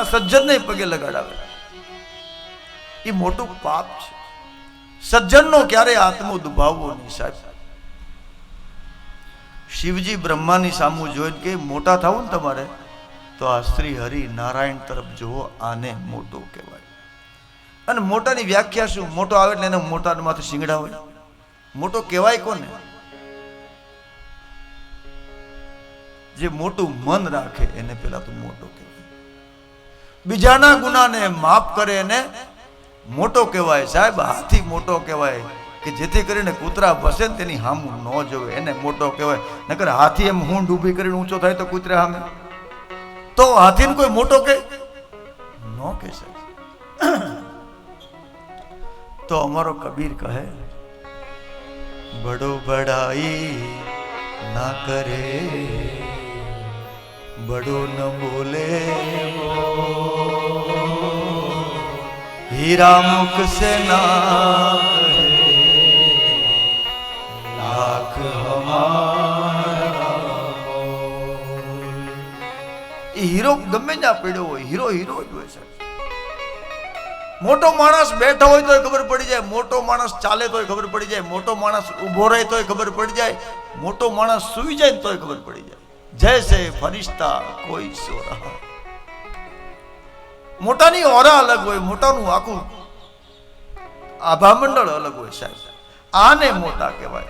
ઘણા સજ્જનને પગે લગાડાવે. એ મોટું પાપ છે. સજ્જનનો ક્યારે આત્મો દુભાવવો નહીં સાહેબ? શિવજી બ્રહ્માની સામું જોઈને કે, મોટા થવું ને તમારે, તો આ શ્રી હરિ નારાયણ તરફ જુઓ, આને મોટો કહેવાય. અને મોટાની વ્યાખ્યા શું? મોટો આવે એટલે એને મોટા માથે શિંગડા હોય મોટો કહેવાય કોને? જે મોટું મન રાખે, એને પેલા તો મોટો કહેવાય. બીજાના ગુનાને માફ કરે એને મોટો કહેવાય સાહેબ, હાથી મોટો કહેવાય કે જેથી કરીને કૂતરા બસે ને તેની હામું ન જોવે. એને મોટો કહેવાય. નકર હાથી એમ હું ડૂબી કરીને ઊંચો થાય તો કૂતરા સામે. તો હાથીને કોઈ મોટો કે ન કે સાહેબ. તો અમારો કબીર કહે, બડો બડાઈ ના કરે, બડો ન બોલે हीरा मुख से ना कहे लाख हमारा मोल। એ હીરો ગમે ત્યાં પડ્યો હોય હીરો હીરો જ હોય છે મોટો માણસ બેઠો હોય તોય ખબર પડી જાય મોટો માણસ ચાલે તોય ખબર પડી જાય મોટો માણસ ઊભો રહે તોય ખબર પડી જાય મોટો માણસ સૂઈ જાય ને તોય ખબર પડી જાય જૈસે ફરિશ્તા કોઈ સો રહા મોટાની ઓરા અલગ હોય મોટાનું આખું આભામંડળ અલગ હોય સાહેબ. આને મોટા કહેવાય.